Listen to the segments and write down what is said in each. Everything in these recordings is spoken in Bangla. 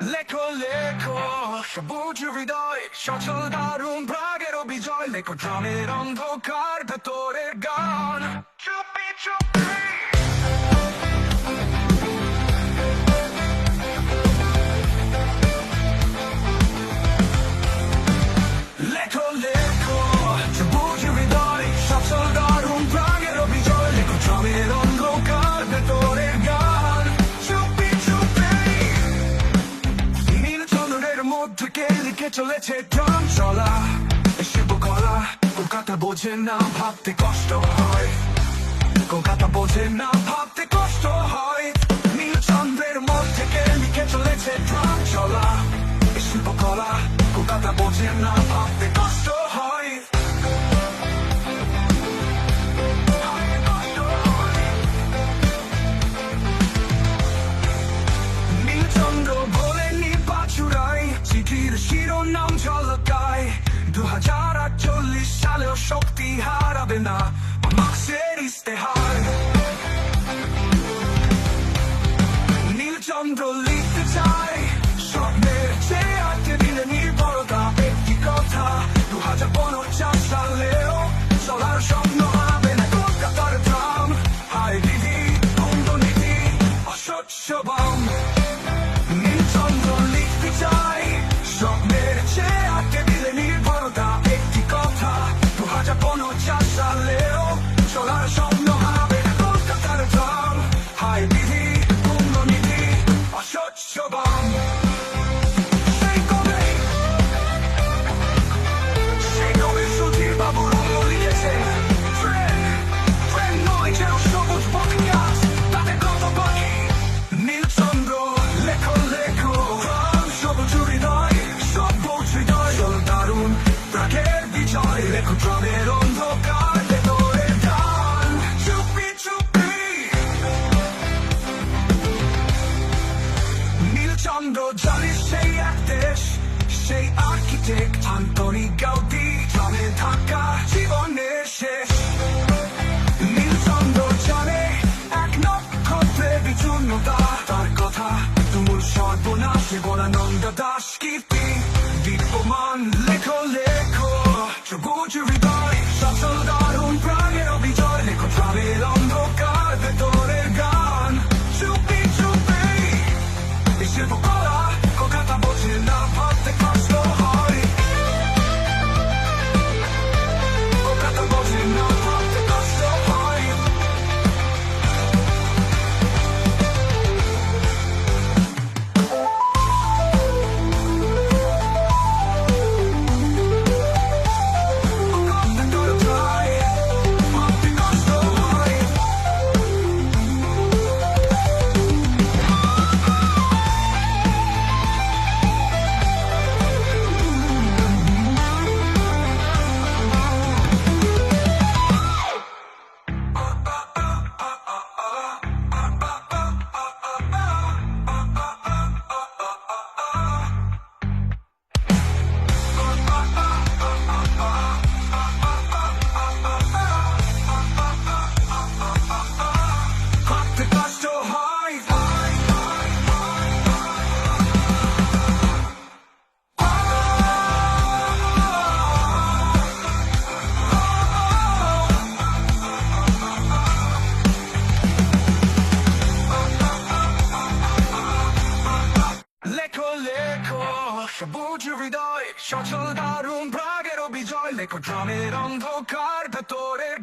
Leko, leko, buđu vidoj, šočal darum pragero bijoj, leko drum it on the carpet gone. Chupi, chupi. চলেছে ট্রাম চলা শিল্পকলা কলকাতা বোঝে না ভাবতে কষ্ট হয় কলকাতা বোঝে না ভাবতে কষ্ট হয় ইস্তেহার নীলচন্দ্র লিখতে চাই স্বপ্নের চেয়ে আটকে নির্ভরতা একটি কথা দু হাজার পঞ্চাশ সালেও চলার স্বপ্ন নীলচন্দ্র জানিস সেই এক দেশ সেই আর্কিটেক্ট আন্তরিক গাউদি গ্রামে থাকা জীবনের শেষ নীলচন্দ্র জানে এক নক্ষত্রে বিচূর্ণতা তার কথা তুমুল সর্বনাশে বলানন্দ দাস কীর্তি দীপমান লেখো লেখো সবুজ হৃদয়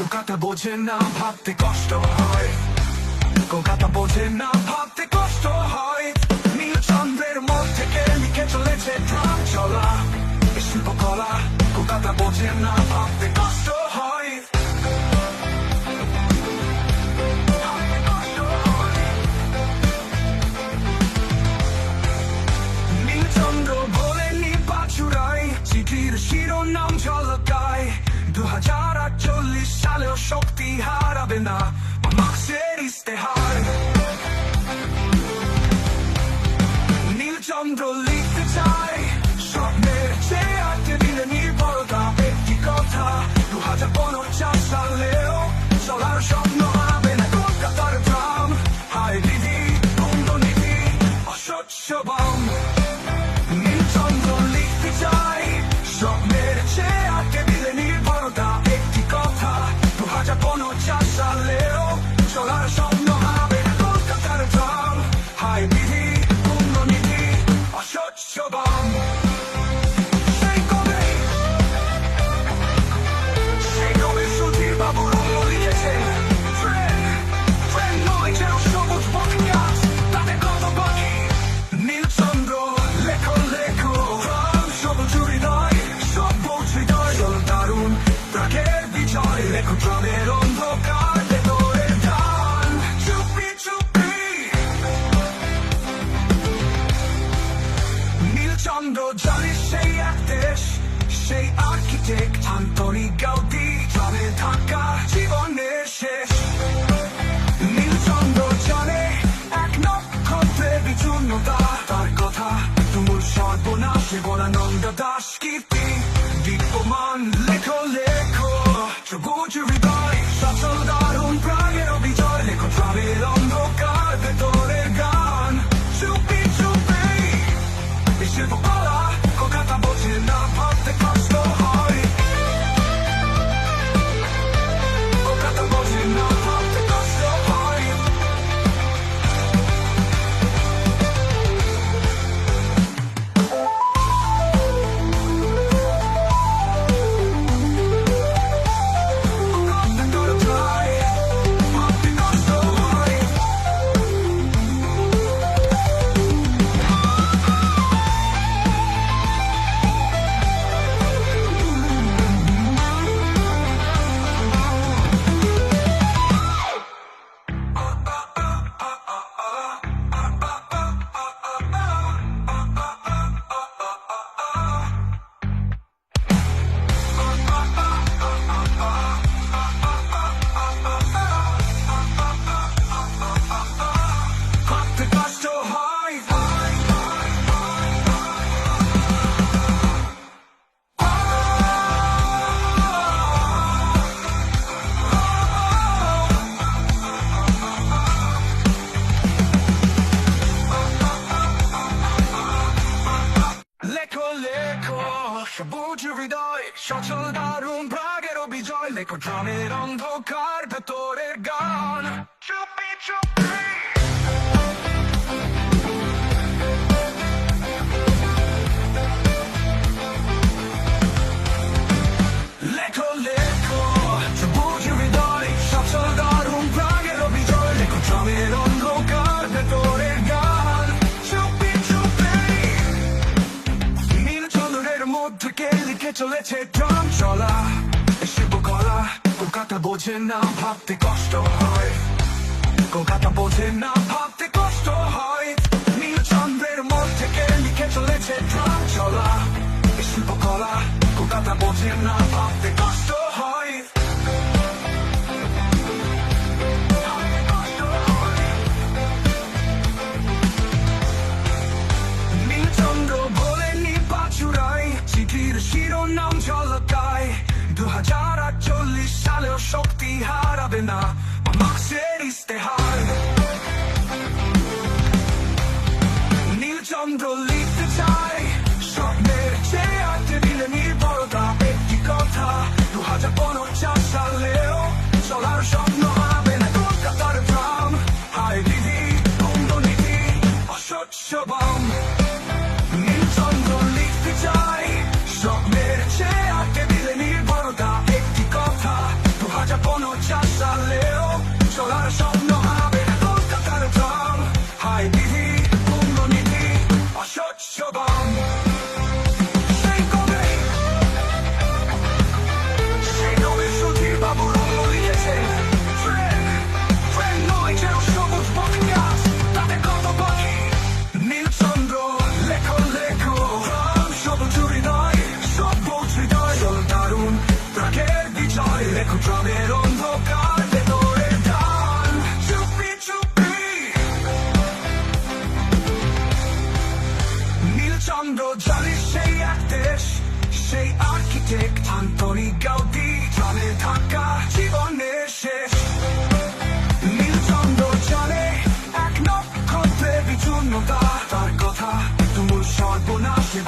কলকাতা বোঝে না, ভাবতে কষ্ট হয়। কলকাতা বোঝে না, ভাবতে কষ্ট হয়। নীল চন্দ্রের মন থেকে লিখে চলেছে ট্রাম চলা শিল্পকলা। কলকাতা বোঝে না, ভাবতে কষ্ট Ég vona nonga daskir því Við búmann ভেসে চলেছে ডান চলা শিল্পকলা কলকাতা বোঝে না, ভাবতে কষ্ট হয়। কলকাতা বোঝে না, ভাবতে কষ্ট হয়। নীলচন্দ্রের মন থেকে লিখে চলেছে ডান চলা শিল্পকলা কলকাতা বোঝে না, ভাবতে কষ্ট শক্তি হারাবে না আমার ইস্তেহার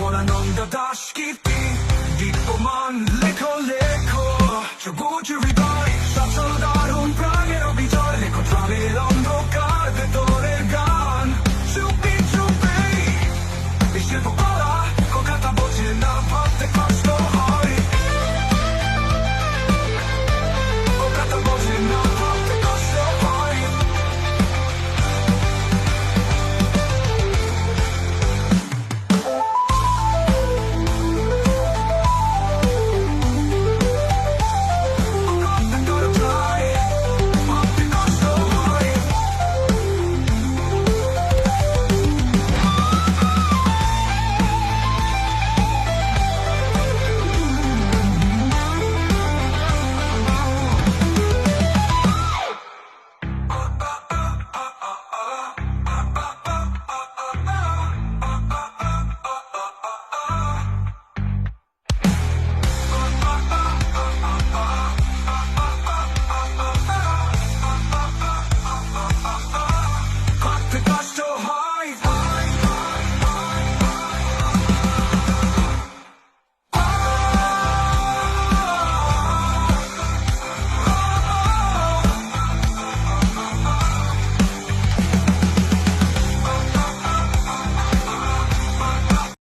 bora nong da dash ki ti dit po man le ko le ko chugo chu ri